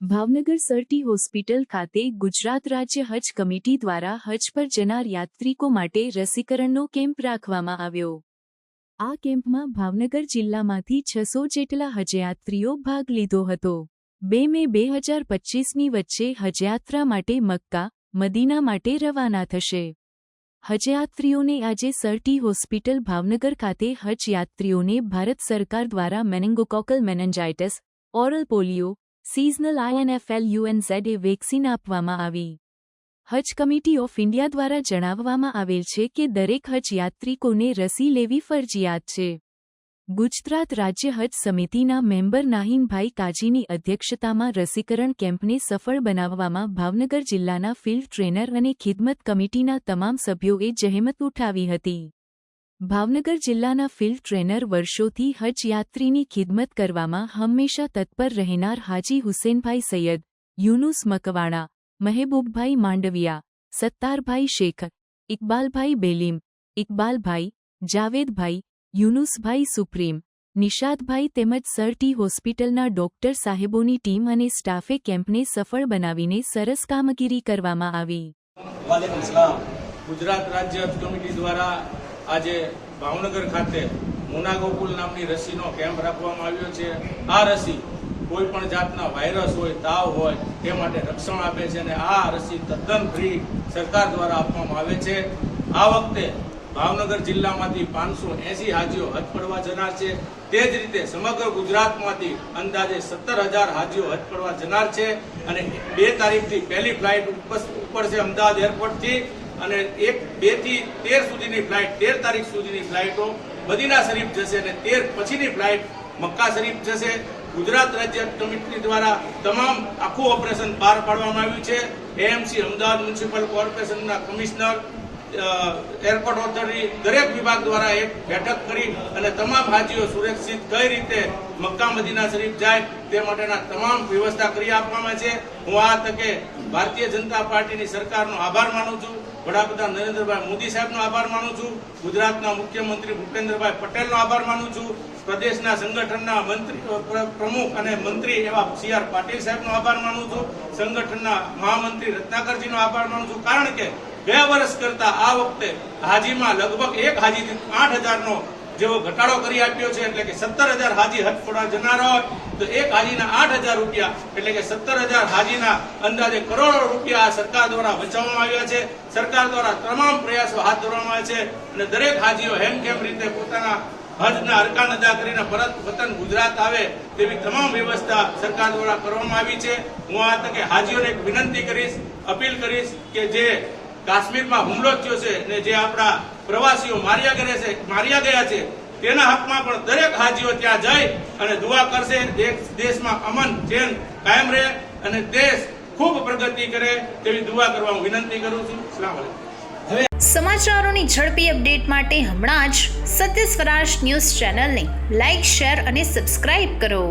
Bhavnagar Sir T hospital ખાતે ગુજરાત રાજ્ય હજ કમિટી દ્વારા હજ પર જનાર યાત્રિકો માટે રસીકરણનો કેમ્પ રાખવામાં આવ્યો. આ કેમ્પમાં ભાવનગર જિલ્લામાંથી છસો જેટલા હજયાત્રીઓ ભાગ લીધો હતો. બે મે બે હજાર પચ્ચીસની વચ્ચે હજયાત્રા માટે મક્કા, મદીના માટે રવાના થશે. હજયાત્રીઓને આજે સરટી હોસ્પિટલ ભાવનગર ખાતે હજ યાત્રીઓને ભારત સરકાર દ્વારા meningococcal meningitis oral polio seasonal એ વેક્સિન આપવામાં આવી. હજ કમિટી ઓફ ઇન્ડિયા દ્વારા જણાવવામાં આવેલ છે કે દરેક હજ યાત્રિકોને રસી લેવી ફરજિયાત છે. ગુજરાત રાજ્ય હજ સમિતિના મેમ્બર નાહીનભાઈ કાજીની અધ્યક્ષતામાં રસીકરણ કેમ્પને સફળ બનાવવામાં ભાવનગર જિલ્લાના ફિલ્ડ ટ્રેનર અને ખિદમત કમિટીના તમામ સભ્યોએ જહેમત ઉઠાવી હતી. ભાવનગર જિલ્લાના ફિલ્ડ ટ્રેનર વર્ષોથી હજ યાત્રીની ખિદમત કરવામાં હંમેશા તત્પર રહેનાર હાજી હુસેનભાઈ સૈયદ, યુનુસ મકવાણા, મહેબૂબભાઈ માંડવિયા, સત્તારભાઈ શેખ, ઇકબાલભાઈ બેલીમ, ઇકબાલભાઈ, જાવેદભાઈ, યુનુસભાઈ સુપ્રીમ, નિષાદભાઈ તેમજ સરટી હોસ્પિટલના ડોક્ટર સાહેબોની ટીમ અને સ્ટાફે કેમ્પને સફળ બનાવીને સરસ કામગીરી કરવામાં આવી. ગુજરાત રાજ્ય કમિટી દ્વારા આજે ભાવનગર ખાતે મુનાગોકુલ નામની રસીનો કેમ્પ રાખવામાં આવ્યો છે. આ રસી કોઈ પણ જાતના વાયરસ હોય, તાવ હોય, તે માટે રક્ષણ આપે છે અને આ રસી તદ્દન ફ્રી સરકાર દ્વારા આપવામાં આવે છે. આ વખતે ભાવનગર જિલ્લામાંથી પાંચસો એસી હાજીઓ હજ પડવા જનાર છે. તે જ રીતે સમગ્ર ગુજરાતમાંથી અંદાજે સત્તર હજાર હાજીઓ હજ પડવા જનાર છે. અને બે તારીખથી પહેલી ફ્લાઇટ ઉપર છે અમદાવાદ એરપોર્ટથી અને એક, બેથી તેર સુધીની ફ્લાઇટ તેર તારીખ સુધીની ફ્લાઇટો મદીના શરીફ જશે અને તેર પછીની ફ્લાઇટ મક્કા શરીફ જશે. ગુજરાત રાજ્ય કમિટી દ્વારા તમામ આખું ઓપરેશન પાર પાડવામાં આવ્યું છે. એએમસી અમદાવાદ મ્યુનિસિપલ કોર્પોરેશનના કમિશનર એરપોર્ટ ઓથોરિટી દરેક વિભાગ દ્વારા એક બેઠક કરી અને તમામ હાજીઓ સુરક્ષિત કઈ રીતે મક્કા મદીના શરીફ જાય તે માટેના તમામ વ્યવસ્થા કરી આપવામાં છે. હું આ તકે ભારતીય જનતા પાર્ટીની સરકારનો આભાર માનું છું. વડાપ્રધાન નરેન્દ્રભાઈ મોદી સાહેબનો આભાર માનું છું. ગુજરાતના મુખ્યમંત્રી ભૂપેન્દ્રભાઈ પટેલનો આભાર માનું છું. પ્રદેશના સંગઠનના મંત્રી પ્રમુખ અને મંત્રી એવા સી આર પાટીલ સાહેબનો આભાર માનું છું. સંગઠનના મહામંત્રી રત્નાકરજીનો આભાર માનું છું. કારણ કે ગયા વર્ષ કરતા આ વખતે હાજીમાં લગભગ એક હાજી આઠ હજારનો જેવો ઘટાડો કરી આપ્યો છે, એટલે કે સત્તર હજાર હાજી પડવા જનાર હોય, તો એક હાજીના આઠ હજાર રૂપિયા, એટલે કે સત્તર હજાર હાજીના અંદાજે કરોડો રૂપિયા સરકાર દ્વારા બચાવવામાં આવ્યા છે. સરકાર દ્વારા તમામ પ્રયાસો હાથ ધરવામાં આવ્યા છે અને દરેક હાજીઓ હેમખેમ રીતે પોતાના હજના અરકાન અદા કરીને પરત વતન ગુજરાત આવે તેવી તમામ વ્યવસ્થા સરકાર દ્વારા કરવામાં આવી છે. હું આ તકે હાજીઓને એક વિનંતી કરીશ, અપીલ કરીશ કે જે કાશ્મીરમાં હુમલો થયો છે ને જે આપણા પ્રવાસીઓ માર્યા ગયા છે, માર્યા ગયા છે, તેના હકમાં પણ દરેક હાજીઓ ત્યાં જઈ અને દુઆ કરશે. દેશમાં અમન ચેન કાયમ રહે અને દેશ ખૂબ પ્રગતિ કરે તેવી દુઆ કરવા હું વિનંતી કરું છું. સલામ વાલેકુમ સમાચારોની ઝડપી અપડેટ માટે હમણાં જ સત્ય સ્વરાજ ન્યૂઝ ચેનલને લાઇક, શેર અને સબસ્ક્રાઇબ કરો.